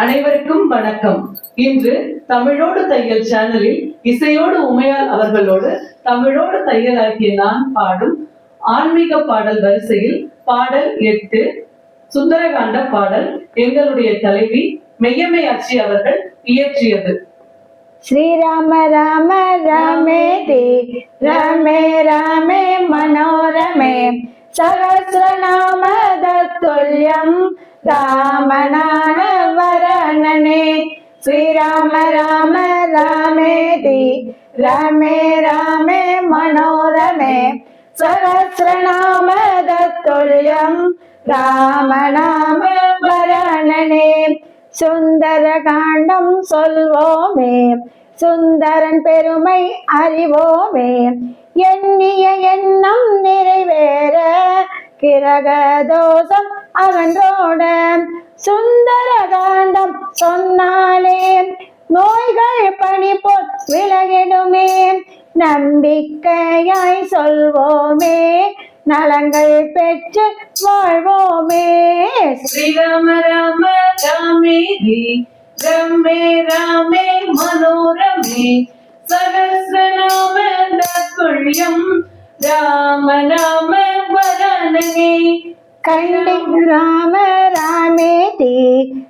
அனைவருக்கும் வணக்கம். இன்று தமிழோடு தையல் சேனலில் இசையோடு உமையால் அவர்களோடு தமிழோடு தையல் நான் பாடும் ஆன்மீக பாடல் வரிசையில் பாடல் எட்டு சுந்தரகாண்ட பாடல் எங்களுடைய தலைவி மெய்யமையாட்சி அவர்கள் இயற்றியது. ஸ்ரீராம ராம ராமே தே ரமே ராமே மனோரமே. சகசிரநாம தத்துல்யம். ராமநாம வரணனே ஸ்ரீராம ராம ராமேதி ரமே ராமே மனோரமே. சகசிரநாம தத்துல்யம் ராமநாம வரணனே சுந்தர காண்டம் சொல்வோமே. சுந்தரன் பெருமை அறிவோமே. எண்ணிய எண்ணம் நிறைவேற கிரக தோஷம் அவன்றோட சுந்தர காண்டம் சொன்னாலே நோய்கள் பணி போல் விலகிடுமே. நம்பிக்கையாய் சொல்வோமே நலங்கள் பெற்று வாழ்வோமே. ஸ்ரீராம ராம ராமேதி ரமே ராமே மனோரமே. சகசிரநாம தத்துல்யம் ராம நாம வரணமே. கண்டி ராம ராமேதி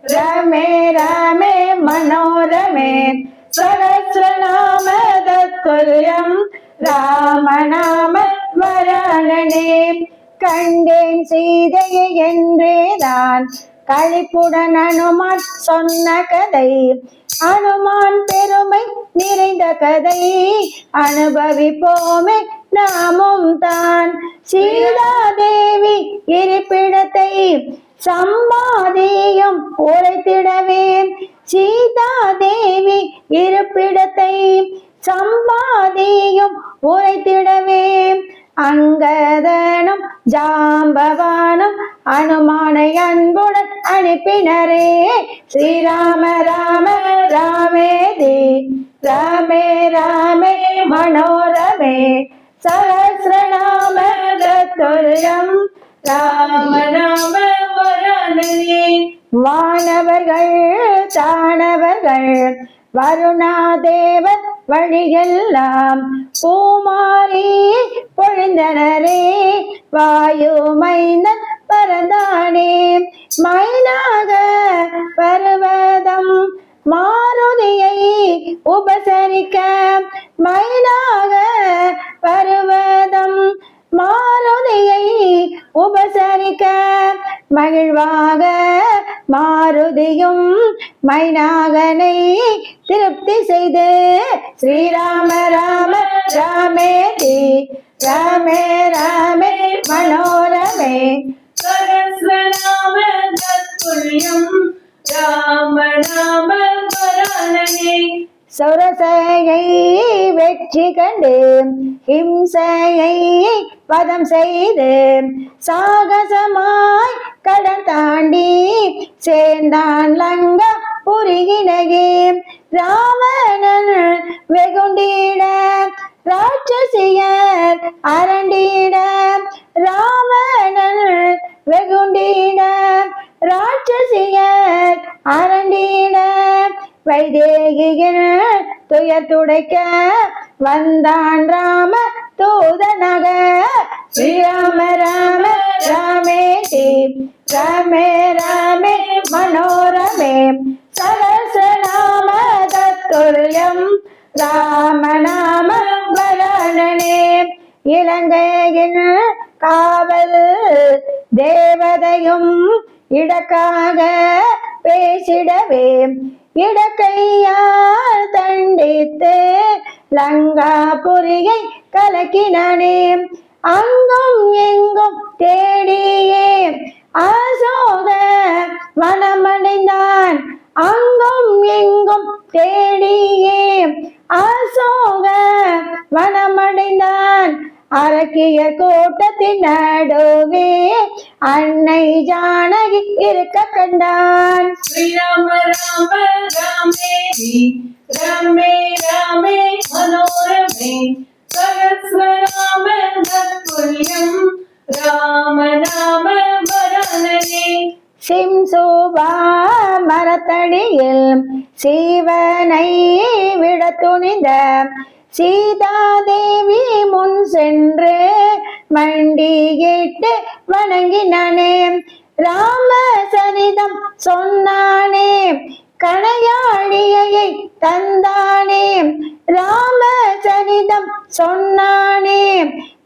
ரமே ரமே மனோரமே. சகசிரநாம தத்துல்யம் ராமநாம வரணனே கண்டேன் சீதையை என்றேதான். கழிப்புடன் அனுமான் சொன்ன கதை. அனுமான் பெருமை நிறைந்த கதை. அனுபவிப்போமே நாமும் தான். சீதா இருப்பிடத்தை சம்பாதியும் சீதா தேவி இருப்பிடத்தை சம்பாதியும் உரைத்திடவே அங்கதனும் ஜாம்பவானும் அனுமானை அன்புடன் அனுப்பினரே. ஸ்ரீராம ராம ராமேதி ராமே ராமே மனோரமே. சகசிரநாம தத்துல்யம் ராம ராம வரணனே வானவர்கள் தானவர்கள் வருணாதேவன் வழியெல்லாம் பூமாரி பொழிந்தனரே. வாயு மைந்தன் பரந்தானே மைனாக பருவதம் மாருதியை உபசரிக்க. மைனாக பருவதம் மாரு உபசரிக்க மகிழ்வாக மாருதியும் மைனாகனை திருப்தி செய்து. ஸ்ரீராம ராம ராமேதி ராமே ராமே மனோரமே. சரஸ்வநாம தத்துல்யம் ராம நாம சுரசையை வெற்றி கண்டு ஹிம்சையை பதம் செய்து சாகசமாய் கடன் தாண்டி சேர்ந்தான் லங்க புரிகினகே ராவணன் வெகுண்டிட ராட்சசியர் அரண்டிட துடைக்க வந்தான் ராம தூதனக. ஸ்ரீராம ராம ராமே ராமே ராமே மனோரமே. சகசநாம தத்துல்யம் ராம நாம வரணனே இலங்கையின் காவல் தேவதையும் இடக்காக பேசிடவே. இடக்கையால் தண்டித்து லங்காபுரியை கலக்கினானே. அங்கும் எங்கும் தேடியே அசோக வனமடைந்தான். அங்கும் எங்கும் தேடியே அசோக வனமடைந்தான். அரக்கிய கூட்டத்தின் நடுவே அன்னை ஜானகி இருக்க கண்டான். ஸ்ரீராம ராம ராமே ரமே ராமே மனோரமே. சகஸ்ரநாம தத்துல்யம் ராம நாம வரணனே சிம்சுபா மரத்தடியில் சீவனை விட துணிந்த சீதாதேவி முன் சென்று மண்டியிட்டு வணங்கினானே. ராம சரிதம் சொன்னானே கணையாழியை தந்தானே. ராம சரிதம் சொன்னானே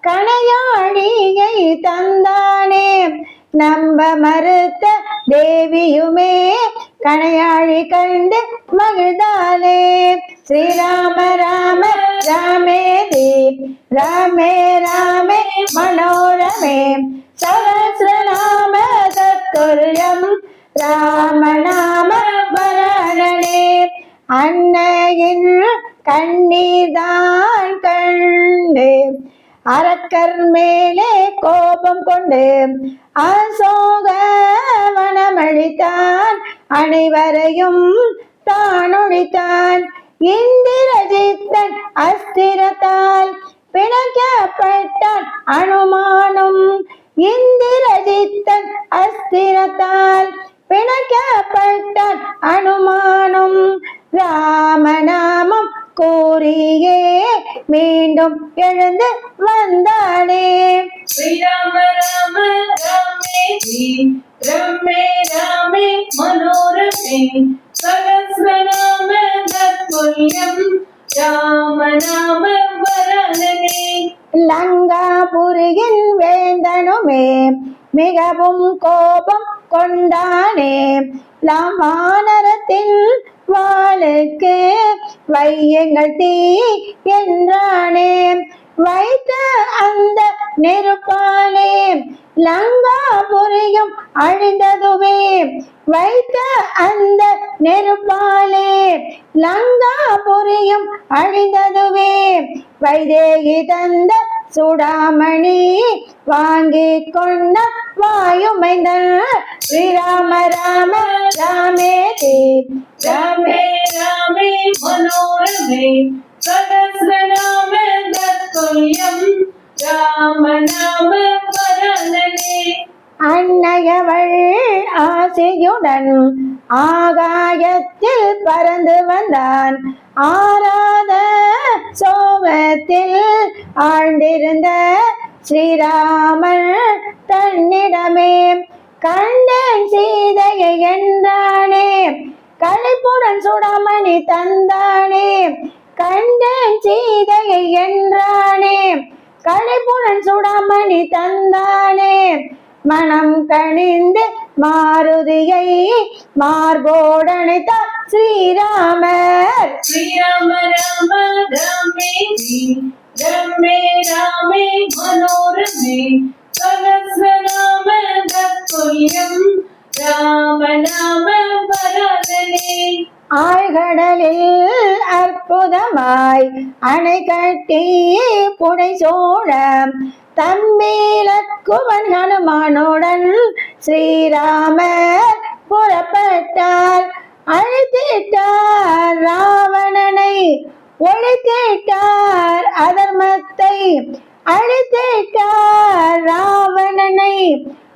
கணையாழியை தந்தானே. நம்ப மறுத்த தேவியுமே கணையாழி கண்டு மகிழ்ந்தாலே ஸ்ரீராம் ராமே மனோரமே. சகசிரநாம தத்துல்யம் ராம நாம வரணனே. அன்னையின் கண்ணீர்தான் கண்டு. அரக்கர் மேலே கோபம் கொண்டு அசோக வனமழித்தான் அனைவரையும் தானொழித்தான். இந்திரஜித்தன் அஸ்திரத்தால் பிணைக்கப்பட்டான் அனுமானம். இந்திரஜித்தன் அஸ்திரத்தால் பிணைக்கப்பட்டான் அனுமானம். ராமநாமம் கூறியே மீண்டும் எழுந்து வந்தானே. ஸ்ரீராம ராம ராமே ரமே ராமே மனோரமே. சகசிரநாம தத்துல்யம் லங்காபுரியின் வேந்தனுமே மிகவும் கோபம் கொண்டானே. லமானரத்தின் வாளுக்கு வையங்கள் தீ என்றானே. வைத்த அந்த நெருப்பாலே லங்காபுரியும் அழிந்ததுவே வைத்த அந்த நெருப்பாலே லங்காபுரியும் அழிந்ததுவே வைதேகி தந்த சுடாமணி வாங்கி கொண்ட வாயுமைந்த ஸ்ரீராம ராம ராமே தேவ் ராமே ராமே மனோரமே. சகஸ்ரநாம தத்துல்யம் ராமநாம பரணனே அன்னையவள் ஆசையுடன் ஆகாயத்தில் பறந்து வந்தான். ஆராத சோகத்தில் ஆழ்ந்திருந்த ஸ்ரீராமன் தன்னிடமே கண்டேன் சீதையை என்றானே கழிப்புடன் சுடாமணி தந்தானே கண்டேன் சீதையை என்றானே. கலைப்புடன் சுடாமணி தந்தானே. மனம் கணிந்து மாருதியை மார்போடனைத்த ஸ்ரீராமர். ஸ்ரீராம ராம ராமே ரமே ராமே மனோரமே. சகஸ்ரநாம தத்துல்யம் ராம நாம பரதனே. ஆழ்கடலில் அற்புதமாய் அணை கட்டி புடை சோழம் தம்பீலக்குவன் ஹனுமானுடன் ஸ்ரீராமர் புறப்பட்டார். அழைத்திட்டார் ராவணனை ஒழித்திட்டார் அதர்மத்தை அழித்திட்டார் ராவணனை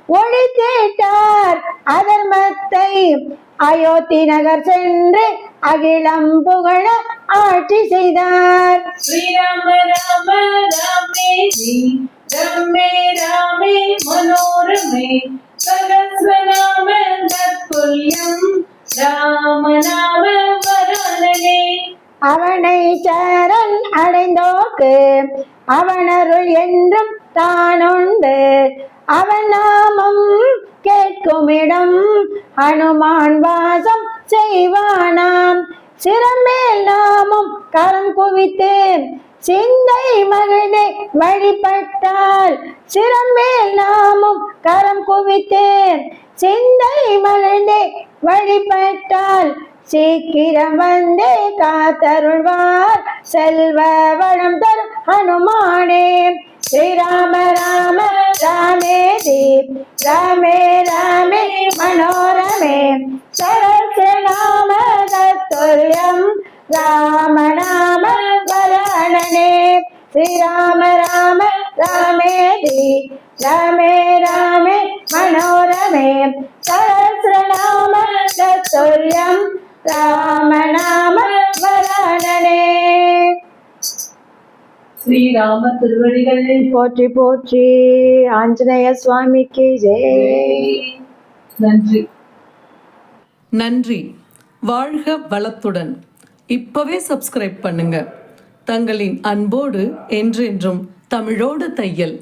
ஒழித்திட்டார் அதர்மத்தை அயோத்தி நகர் சென்று அகிலம் புகழ ஆட்சி செய்தார். ஸ்ரீராம ராம ராமே ரமே ராமே மனோரமே. சகஸ்ரநாம தத்துல்யம் ராம நாம வரணனே அவனை சரண் அடைந்தோக்கு. அவனருள் என்றும் தானுண்டு. அவன் நாமம் கேட்குமிடம் ஹனுமான் வாசம் செய்வானாம். சிறமேல் நாமும் கரம் குவித்து சிந்தை மகிழ்ந்தே வழிபட்டால் சிறமேல் நாமும் கரம் குவித்து சிந்தை மகிழ்ந்தே வழிபட்டால் சீக்கிரம் வந்தே காத்தருள்வார். செல்வ வளம் தரும் ஹனுமானே. ஸ்ரீராம ராம ராமே ராமேதி. ராமே ராமே. ஸ்ரீராம திருவடிகளே. போற்றி போற்றி. ஆஞ்சநேய சுவாமிக்கு ஜெய். நன்றி. நன்றி. வாழ்க வளத்துடன். இப்பவே சப்ஸ்கிரைப் பண்ணுங்க. தங்களின் அன்போடு என்றென்றும் தமிழோடு தையல்.